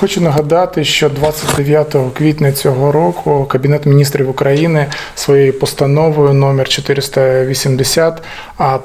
Хочу нагадати, що 29 квітня цього року Кабінет міністрів України своєю постановою номер 480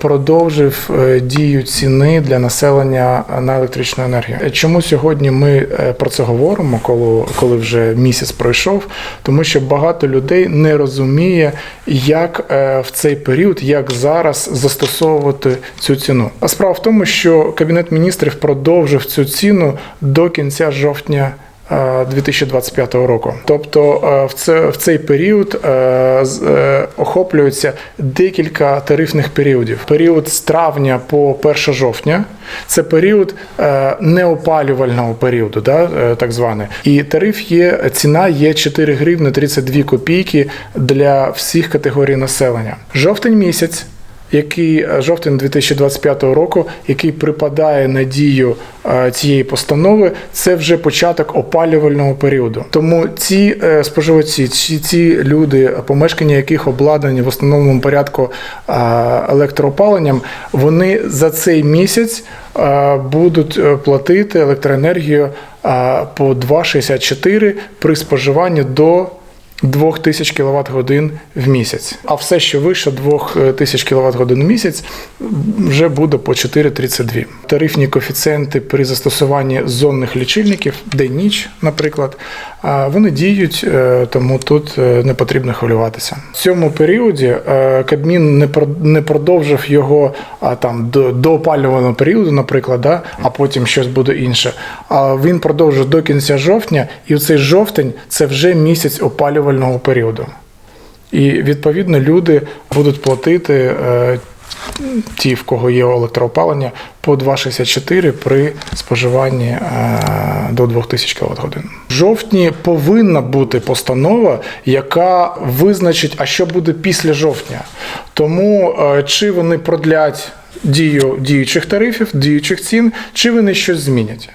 продовжив е, дію ціни для населення на електричну енергію. Е, Чому сьогодні ми е, про це говоримо, коли, коли вже місяць пройшов? Тому що багато людей не розуміє, як в цей період, як зараз застосовувати цю ціну. А справа в тому, що Кабінет міністрів продовжив цю ціну до кінця жовтня. Е, 2025 року, тобто е, в це в цей період е, е, охоплюється декілька тарифних періодів. Період з травня по 1 жовтня це період е, неопалювального періоду, да, е, так званий. І тариф є ціна є 4 гривни 32 копійки для всіх категорій населення. Жовтень місяць який е, жовтень 2025 року, який припадає на дію е, цієї постанови, це вже початок опалювального періоду. Тому ці е, споживачі, ці, люди, помешкання яких обладнані в основному порядку електроопаленням, вони за цей місяць будуть платити електроенергію по 2,64 при споживанні до 2000 кВт годин в місяць. А все, що вище 2000 кВт годин в місяць, вже буде по 4,32. Тарифні коефіцієнти при застосуванні зонних лічильників, день-ніч, наприклад, вони діють, е, тому тут е, не потрібно хвилюватися. В цьому періоді е, Кабмін не продовжив його там до, опалювального періоду, наприклад, да, а потім щось буде інше. А він продовжив до кінця жовтня, і в цей жовтень це вже місяць опалювального періоду. І відповідно люди будуть платити. е, Ті, в кого є електроопалення, по 2,64 при споживанні е, до 2000 кВт. В жовтні повинна бути постанова, яка визначить, а що буде після жовтня. Тому е, чи вони продлять дію діючих тарифів, діючих цін, чи вони щось змінять.